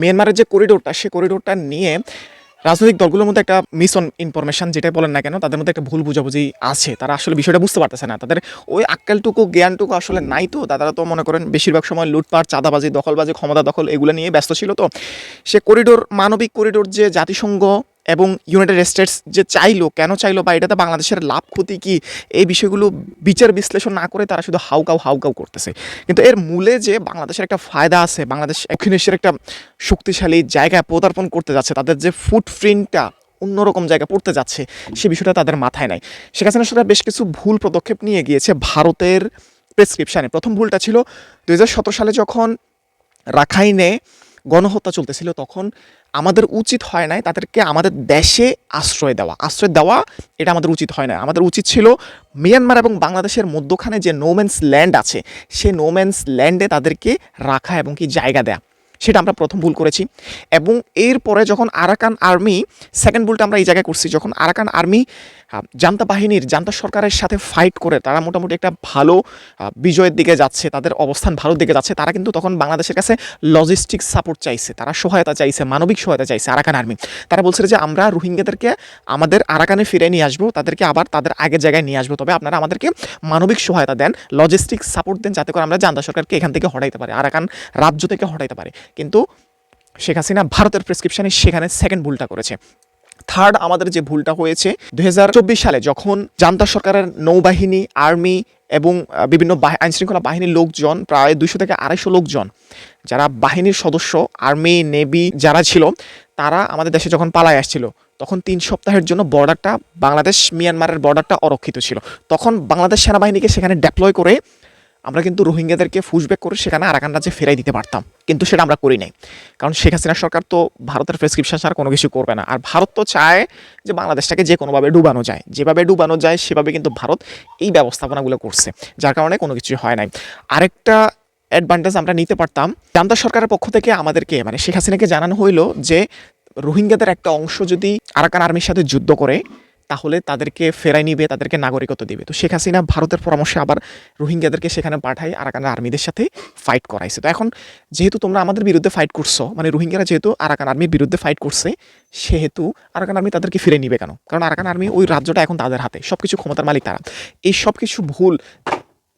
মিয়ানমারের যে করিডোরটা, সে করিডোরটা নিয়ে রাজনৈতিক দলগুলোর মধ্যে একটা মিস ইনফরমেশন, যেটাই বলেন না কেন, তাদের মধ্যে একটা ভুল বুঝাবুঝি আছে। তারা আসলে বিষয়টা বুঝতে পারতেছে না। তাদের ওই আক্কেলটুকু, জ্ঞানটুকু আসলে নাই তো। তারা তো মনে করেন বেশিরভাগ সময় লুটপাট, চাঁদাবাজি, দখলবাজি, ক্ষমতা দখল এগুলো নিয়ে ব্যস্ত ছিল তো। সে করিডোর, মানবিক করিডোর যে জাতিসংঘ এবং ইউনাইটেড স্টেটস যে চাইলো, কেন চাইলো বা এটাতে বাংলাদেশের লাভ ক্ষতি কি, এই বিষয়গুলো বিচার বিশ্লেষণ না করে তারা শুধু হাউকাউ হাউকাউ করতেছে। কিন্তু এর মূলে যে বাংলাদেশের একটা ফায়দা আছে, বাংলাদেশ এখানে এসে একটা শক্তিশালী জায়গায় পদার্পণ করতে যাচ্ছে, তাদের যে ফুটপ্রিন্টটা অন্যরকম জায়গায় পড়তে যাচ্ছে, সে বিষয়টা তাদের মাথায় নাই। হাসিনা সরকার বেশ কিছু ভুল পদক্ষেপ নিয়ে গিয়েছে ভারতের প্রেসক্রিপশানে প্রথম ভুলটা ছিল দু হাজার সতেরো সালে যখন রাখাইনে গণহত্যা চলতেছিল তখন আমাদের উচিত হয় নাই তাদেরকে আমাদের দেশে আশ্রয় দেওয়া। আশ্রয় দেওয়া এটা আমাদের উচিত হয় না আমাদের উচিত ছিল মিয়ানমার এবং বাংলাদেশের মধ্যখানে যে নোম্যান্স ল্যান্ড আছে, সে নোম্যান্স ল্যান্ডে তাদেরকে রাখা এবং কি জায়গা দেয়া। সেটা আমরা প্রথম ভুল করেছি। এবং এরপরে যখন আরাকান আর্মি সেকেন্ড ভুলটা আমরা এই জায়গায় করছি, যখন আরাকান আর্মি জান্তা বাহিনীর, জান্তা সরকারের সাথে ফাইট করে, তারা মোটামুটি একটা ভালো বিজয়ের দিকে যাচ্ছে, তাদের অবস্থান ভালোর দিকে যাচ্ছে, তারা কিন্তু তখন বাংলাদেশের কাছে লজিস্টিক সাপোর্ট চাইছে, তারা সহায়তা চাইছে, মানবিক সহায়তা চাইছে আরাকান আর্মি। তারা বলছিল যে আমরা রোহিঙ্গাদেরকে আমাদের আরাকানে ফিরে নিয়ে আসব, তাদেরকে আবার তাদের আগের জায়গায় নিয়ে আসব, তবে আপনারা আমাদেরকে মানবিক সহায়তা দেন লজিস্টিক সাপোর্ট দেন, যাতে করে আমরা জান্তা সরকারকে এখান থেকে হটাইতে পারি, আরাকান রাজ্য থেকে হটাইতে পারি। কিন্তু শেখ হাসিনা ভারতের প্রেসক্রিপশনে সেখানে সেকেন্ড ভুলটা করেছে। থার্ড আমাদের যে ভুলটা হয়েছে, দুই হাজার চব্বিশ সালে যখন জান্তা সরকারের নৌবাহিনী আর্মি এবং বিভিন্ন আইন শৃঙ্খলা বাহিনীর লোকজন, প্রায় দুইশো থেকে আড়াইশো লোকজন, যারা বাহিনীর সদস্য আর্মি নেভি যারা ছিল, তারা আমাদের দেশে যখন পালায় আসছিল, তখন তিন সপ্তাহের জন্য বর্ডারটা বাংলাদেশ মিয়ানমারের বর্ডারটা অরক্ষিত ছিল। তখন বাংলাদেশ সেনাবাহিনীকে সেখানে ডেপ্লয় করে আমরা কিন্তু রোহিঙ্গাদেরকে ফুসব্যাক করে সেখানে আরাকান রাজ্যে ফেরাই দিতে পারতাম। কিন্তু সেটা আমরা করি নাই। কারণ শেখ হাসিনা সরকার তো ভারতের প্রেসক্রিপশন ছাড়া কোনো কিছু করবে না। আর ভারত তো চায় যে বাংলাদেশটাকে যে কোনোভাবে ডুবানো যায়। যেভাবে ডুবানো যায়, সেভাবে কিন্তু ভারত এই ব্যবস্থাপনাগুলো করছে। যার কারণে কোনো কিছুই হয় নাই। আরেকটা অ্যাডভান্টেজ আমরা নিতে পারতাম, জান্তা সরকারের পক্ষ থেকে আমাদেরকে মানে শেখ হাসিনাকে জানানো হইল যে, রোহিঙ্গাদের একটা অংশ যদি আরাকান আর্মির সাথে যুদ্ধ করে তাহলে তাদেরকে ফেরাই নিবে, তাদেরকে নাগরিকত্ব দিবে। তো শেখ হাসিনা ভারতের পরামর্শে আবার রোহিঙ্গাদেরকে সেখানে পাঠাই আরাকান আর্মিদের সাথে ফাইট করাইছে। তো এখন যেহেতু তোমরা আমাদের বিরুদ্ধে ফাইট করছ মানে রোহিঙ্গারা যেহেতু আরাকান আর্মির বিরুদ্ধে ফাইট করছে, সেহেতু আরাকান আর্মি তাদেরকে ফিরে নিবে কেন? কারণ আরাকান আর্মি ওই রাজ্যটা এখন তাদের হাতে সব কিছু ক্ষমতার মালিক তারা। এই সব কিছু ভুল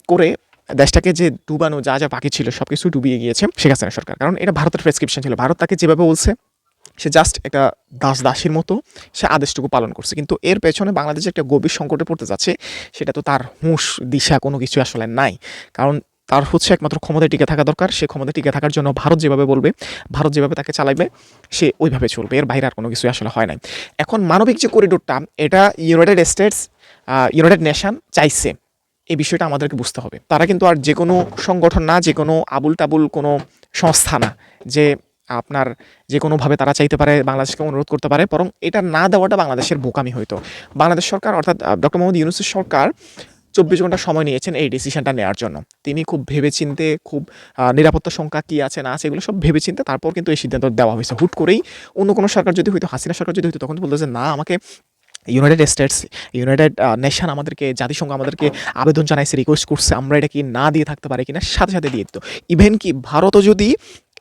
করে দেশটাকে যে ডুবানো, যা যা বাকি ছিল সব কিছু ডুবিয়ে গিয়েছে শেখ হাসিনা সরকার। কারণ এটা ভারতের প্রেসক্রিপশন ছিল। ভারত তাকে যেভাবে বলছে সে জাস্ট একটা দাস দাসীর মতো, সে আদেশটুকু পালন করছে। কিন্তু এর পেছনে বাংলাদেশ একটা গভীর সংকটে পড়তে যাচ্ছে, সেটা তো তার হুঁশ, দিশা কোনো কিছু আসলে নাই। কারণ তার হচ্ছে একমাত্র ক্ষমতায় টিকে থাকা দরকার, সে ক্ষমতায় টিকে থাকার জন্য ভারত যেভাবে বলবে, ভারত যেভাবে তাকে চালাইবে, সে ওইভাবে চলবে। এর বাইরে আর কোনো কিছু আসলে হয় নাই। এখন মানবিক যে করিডোরটা, এটা ইউনাইটেড স্টেটস ইউনাইটেড নেশন চাইছে। এই বিষয়টা আমাদেরকে বুঝতে হবে। তারা কিন্তু আর যে কোনো সংগঠন না, যে কোনো আবুল টাবুল কোনো সংস্থা না, যে আপনার যে কোনোভাবে তারা চাইতে পারে বাংলাদেশকে অনুরোধ করতে পারে, বরং এটা না দেওয়াটা বাংলাদেশের বোকামি হইতো বাংলাদেশ সরকার, অর্থাৎ ডক্টর মোহাম্মদ ইউনুসের সরকার চব্বিশ ঘণ্টা সময় নিয়েছেন এই ডিসিশনটা নেওয়ার জন্য। তিনি খুব ভেবেচিন্তে, খুব নিরাপত্তা সংখ্যা কী আছে, না আছে, এগুলো সব ভেবেচিন্তে তারপর কিন্তু এই সিদ্ধান্ত দেওয়া হয়েছে। হুট করেই অন্য কোনো সরকার যদি হইতো, হাসিনা সরকার যদি হইতো, তখন বলতো যে, না, আমাকে ইউনাইটেড স্টেটস ইউনাইটেড নেশন আমাদেরকে, জাতিসংঘ আমাদেরকে আবেদন জানাইছে রিকোয়েস্ট করছে, আমরা এটা কি না দিয়ে থাকতে পারি কিনা? সাথে সাথে দিয়ে দিত। ইভেন কি, ভারতও যদি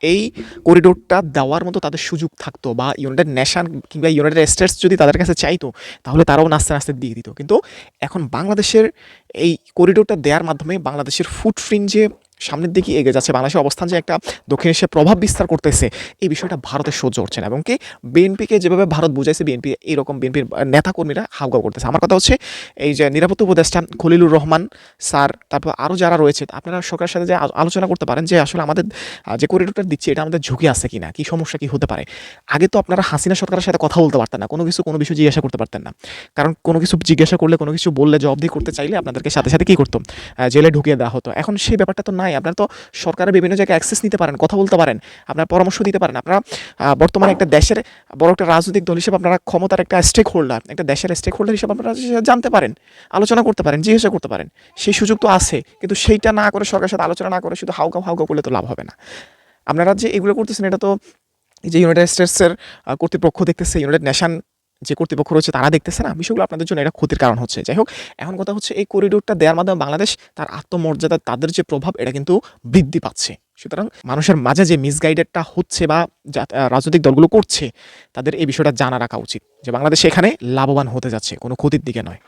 এই করিডোরটা দেওয়ার মতো তাদের সুযোগ থাকতো বা ইউনাইটেড নেশান কিংবা ইউনাইটেড স্টেটস যদি তাদের কাছে চাইতো, তাহলে তারাও নাচতে নাচতে দিয়ে দিত। কিন্তু এখন বাংলাদেশের এই করিডোরটা দেওয়ার মাধ্যমে বাংলাদেশের ফুটপ্রিন্ট যে সামনের দিকে এগিয়ে যাচ্ছে। বাংলাদেশের অবস্থান যে একটা দক্ষিণ এশিয়া প্রভাব বিস্তার করতেছে, এই বিষয়টা ভারতের সহ্য হচ্ছে না। এবং কি বিএনপিকে যেভাবে ভারত বুঝাইছে, বিএনপি এইরকম বিএনপির নেতাকর্মীরা হাউগাউ করতেছে। আমার কথা হচ্ছে, এই যে নিরাপত্তা উপদেষ্টা খলিলুর রহমান স্যার, তারপর আরও যারা রয়েছে, আপনারা সরকারের সাথে যে আলোচনা করতে পারেন যে আসলে আমাদের যে করিডোরটা দিচ্ছে, এটা আমাদের ঝুঁকি আছে কি না কী সমস্যা, কি হতে পারে। আগে তো আপনারা হাসিনা সরকারের সাথে কথা বলতে পারতেন না, কোনো কিছু, কোনো বিষয় জিজ্ঞাসা করতে পারতেন না। কারণ কোনো কিছু জিজ্ঞাসা করলে, কোনো কিছু বললে জবাবদি করতে চাইলে আপনাদেরকে সাথে সাথে কী করতো? জেলে ঢুকিয়ে দেওয়া হতো। এখন সেই ব্যাপারটা তো নাই। আপনারা তো সরকারের বিভিন্ন জায়গায় অ্যাক্সেস নিতে পারেন, কথা বলতে পারেন, আপনার পরামর্শ দিতে পারেন। আপনারা বর্তমানে একটা দেশের বড় একটা রাজনৈতিক দল হিসেবে আপনারা ক্ষমতার একটা স্টেক হোল্ডার একটা দেশের স্টেক হোল্ডার হিসেবে আপনারা জানতে পারেন, আলোচনা করতে পারেন, জিজ্ঞাসা করতে পারেন। সেই সুযোগ তো আছে, কিন্তু সেইটা না করে সরকারের সাথে আলোচনা না করে শুধু হাউকাউ হাউকাউ করলে তো লাভ হবে না। আপনারা যে এগুলো করতেছেন, এটা তো যে ইউনাইটেড স্টেটসের কর্তৃপক্ষ দেখতেছে ইউনাইটেড নেশন যে কর্তৃপক্ষ রয়েছে তারা দেখতেছে না। বিষয়গুলো আপনাদের জন্য এটা ক্ষতির কারণ হচ্ছে। যাই হোক, এখন কথা হচ্ছে এই করিডোরটা দেওয়ার মাধ্যমে বাংলাদেশ তার আত্মমর্যাদা, তাদের যে প্রভাব, এটা কিন্তু বৃদ্ধি পাচ্ছে। সুতরাং মানুষের মাঝে যে মিসগাইডেডটা হচ্ছে বা রাজনৈতিক দলগুলো করছে, তাদের এই বিষয়টা জানা রাখা উচিত যে বাংলাদেশ এখানে লাভবান হতে যাচ্ছে, কোনো ক্ষতির দিকে নয়।